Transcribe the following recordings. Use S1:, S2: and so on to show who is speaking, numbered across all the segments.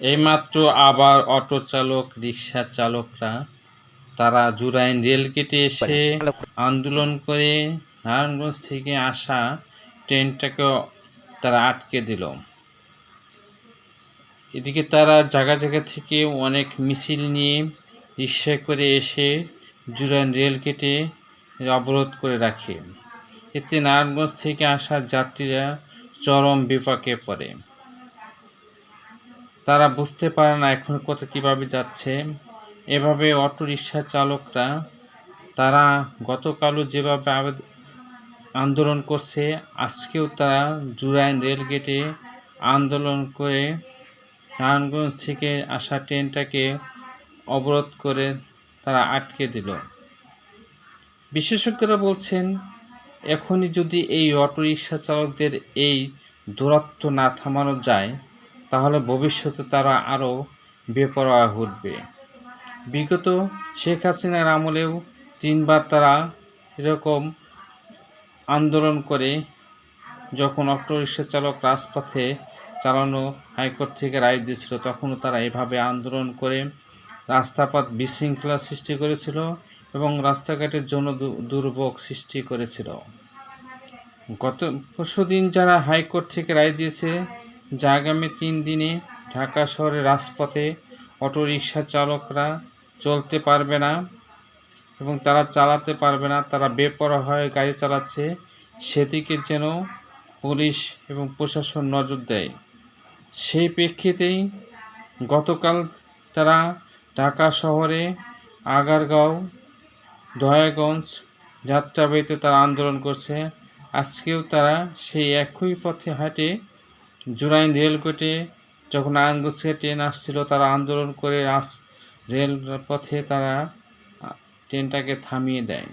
S1: এইমাত্র আবার অটো চালক, রিক্সা চালকরা, তারা জুরাইন রেল রেলগেটে এসে আন্দোলন করে নারায়ণগঞ্জ থেকে আসা ট্রেনটাকে তারা আটকে দিল। এদিকে তারা জায়গা জায়গা থেকে অনেক মিছিল নিয়ে রিক্সায় করে এসে জুরাইন রেল রেলগেটে অবরোধ করে রাখে। এতে নারায়ণগঞ্জ থেকে আসা যাত্রীরা চরম বিপাকে পড়ে। তারা বুঝতে পারে না এখন কত কীভাবে যাচ্ছে। এভাবে অটো রিক্সা চালকরা, তারা গতকালও যেভাবে আন্দোলন করছে, আজকেও তারা জুরাইন রেলগেটে আন্দোলন করে নারায়ণগঞ্জ থেকে আসা ট্রেনটাকে অবরোধ করে তারা আটকে দিল। বিশেষজ্ঞরা বলছেন, এখনই যদি এই অটো রিক্সা চালকদের এই দূরত্ব না থামানো যায় তাহলে ভবিষ্যতে তারা আরও বেপরোয়া উঠবে বিগত শেখ হাসিনার আমলেও তিনবার তারা এরকম আন্দোলন করে যখন অটো রিক্সা চালক রাজপথে চালানো হাইকোর্ট থেকে রায় দিয়েছিল, তখনও তারা এভাবে আন্দোলন করে রাস্তাপথ বিশৃঙ্খলা সৃষ্টি করেছিল এবং রাস্তাঘাটের জন্য দুর্ভোগ সৃষ্টি করেছিল। গত পরশুদিন যারা হাইকোর্ট থেকে রায় দিয়েছে যে আগামী তিন দিনে ঢাকা শহরের রাজপথে অটো রিক্সা চালকরা চলতে পারবে না এবং তারা চালাতে পারবে না, তারা বেপরোয়া হয়ে গাড়ি চালাচ্ছে, সেদিকে যেন পুলিশ এবং প্রশাসন নজর দেয়। সেই প্রেক্ষিতেই গতকাল তারা ঢাকা শহরে আগারগাঁও, দয়াগঞ্জ যাত্রাবাড়িতে তারা আন্দোলন করছে। আজকেও তারা সেই একই পথে হাঁটে জুরাইন রেলগেটে যখন নারায়ণগঞ্জ থেকে ট্রেন আসছিল, তারা আন্দোলন করে রাস রেল পথে তারা ট্রেনটাকে থামিয়ে দেয়।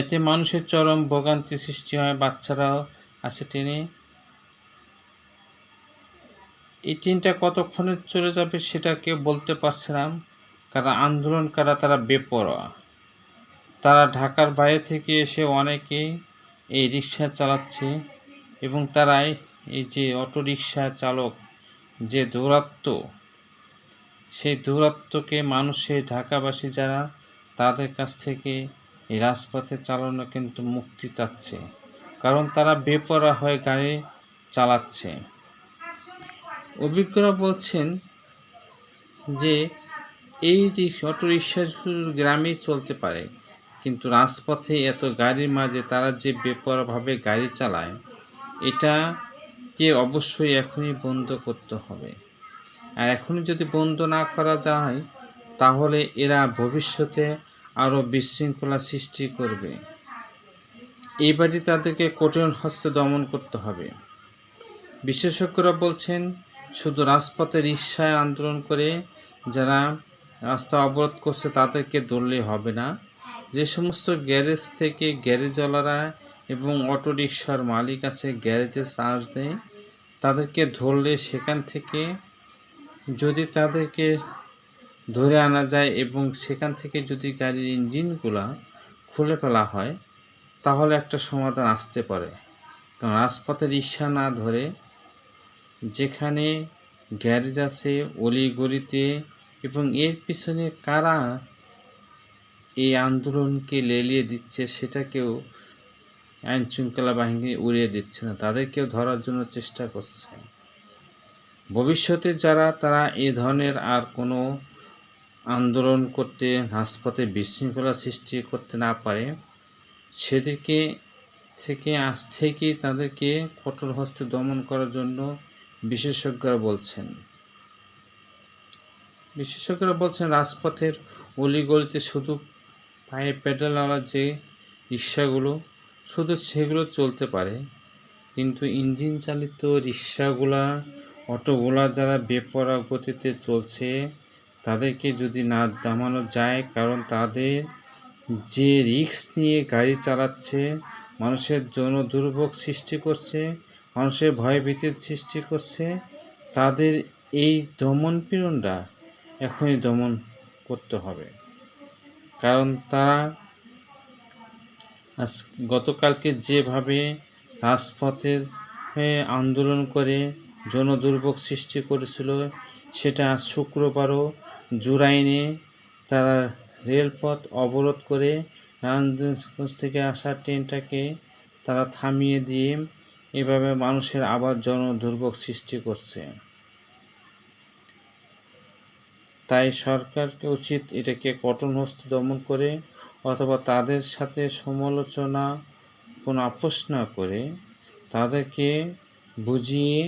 S1: এতে মানুষের চরম ভোগান্তি সৃষ্টি হয়, বাচ্চারাও আছে ট্রেনে। এই ট্রেনটা কতক্ষণে চলে যাবে সেটা কেউ বলতে পারছে না, কারণ আন্দোলনকারীরা তারা বেপরোয়া। তারা ঢাকার বাইরে থেকে এসে অনেকেই এই রিক্সা চালাচ্ছে। এবং তারাই এই যে অটো রিক্সা চালক, যে দূরত্ব, সেই দূরত্বকে মানুষের ঢাকাবাসী যারা তাদের কাছ থেকে এই রাজপথে চালানো কিন্তু মুক্তি চাচ্ছে। কারণ তারা বেপরা হয়ে গাড়ি চালাচ্ছে। অভিজ্ঞরা বলছেন যে এই যে অটো রিক্সা শুধু গ্রামেই চলতে পারে, কিন্তু রাজপথে এত গাড়ির মাঝে তারা যে বেপরভাবে গাড়ি চালায় এটাকে অবশ্যই এখনই বন্ধ করতে হবে। আর এখনই যদি বন্ধ না করা যায়, তাহলে এরা ভবিষ্যতে আরও বিশৃঙ্খলা সৃষ্টি করবে। এইবারই তাদেরকে কঠিন হস্তে দমন করতে হবে। বিশেষজ্ঞরা বলছেন, শুধু রাজপথে রিক্সায় আন্দোলন করে যারা রাস্তা অবরোধ করছে তাদেরকে ধরলে হবে না। যে সমস্ত গ্যারেজ থেকে গ্যারেজওয়ালারা এবং অটো রিক্সার মালিক আছে, গ্যারেজে চার্জ দেয়। তাদেরকে ধরলে সেখান থেকে, যদি তাদেরকে ধরে আনা যায় এবং সেখান থেকে যদি গাড়ির ইঞ্জিনগুলা খুলে ফেলা হয়, তাহলে একটা সমাধান আসতে পারে। কারণ রাজপথে রিক্সা না ধরে যেখানে গ্যারেজ আছে, অলিগলিতে এবং এর পিছনে কারা এই আন্দোলনকে লেলিয়ে দিচ্ছে, সেটাকেও আইন শৃঙ্খলা বাহিনী উড়িয়ে দিচ্ছে না, তাদেরকেও ধরার জন্য চেষ্টা করছে। ভবিষ্যতে যারা, তারা এই ধরনের আর কোনো আন্দোলন করতে, রাজপথে বিশৃঙ্খলা সৃষ্টি করতে না পারে, সেদিকে থেকে, আজ থেকেই তাদেরকে কঠোর হস্তে দমন করার জন্য বিশেষজ্ঞরা বলছেন। বিশেষজ্ঞরা বলছেন, রাজপথের অলিগলিতে শুধু পায়ে পেডালওয়ালা যে রিক্সাগুলো শুধু সেগুলো চলতে পারে, কিন্তু ইঞ্জিন চালিত রিক্সাগুলা, অটোগুলা যারা বেপরা গতিতে চলছে, তাদেরকে যদি না দামানো যায়, কারণ তাদের যে রিক্স নিয়ে গাড়ি চালাচ্ছে, মানুষের জন্য দুর্ভোগ সৃষ্টি করছে, মানুষের ভয়ভীতির সৃষ্টি করছে, তাদের এই দমন পীড়নটা এখনই দমন করতে হবে। কারণ তারা আজ গতকালকে যেভাবে রাজপথের আন্দোলন করে জনদুর্ভোগ সৃষ্টি করেছিল, সেটা আজ শুক্রবারও জুরাইনে তারা রেলপথ অবরোধ করে নারায়ণগঞ্জ থেকে আসা ট্রেনটাকে তারা থামিয়ে দিয়ে এভাবে মানুষের আবার জনদুর্ভোগ সৃষ্টি করছে। তাই সরকারকে উচিত এটাকে কঠোর হস্তে দমন করে অথবা তাদের সাথে সমালোচনা, কোনো আপোষ না করে তাদেরকে বুঝিয়ে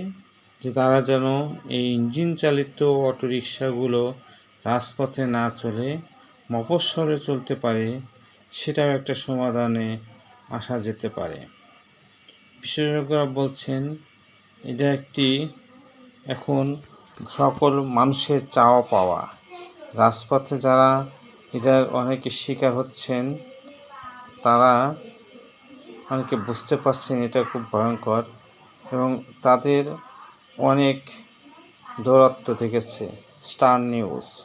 S1: যে তারা যেন এই ইঞ্জিন চালিত অটোরিকশাগুলো রাজপথে না চলে, মফস্বলে চলতে পারে, সেটাও একটা সমাধানে আসা যেতে পারে। বিশেষজ্ঞরা বলছেন, এটা একটি এখন সকল মানুষের চাওয়া পাওয়া। রাজপথে যারা এটার অনেকে শিকার হচ্ছেন, তারা অনেকে বুঝতে পারছেন এটা খুব ভয়ঙ্কর এবং তাদের অনেক দৌরাত্ম থেকেছে স্টার নিউজ।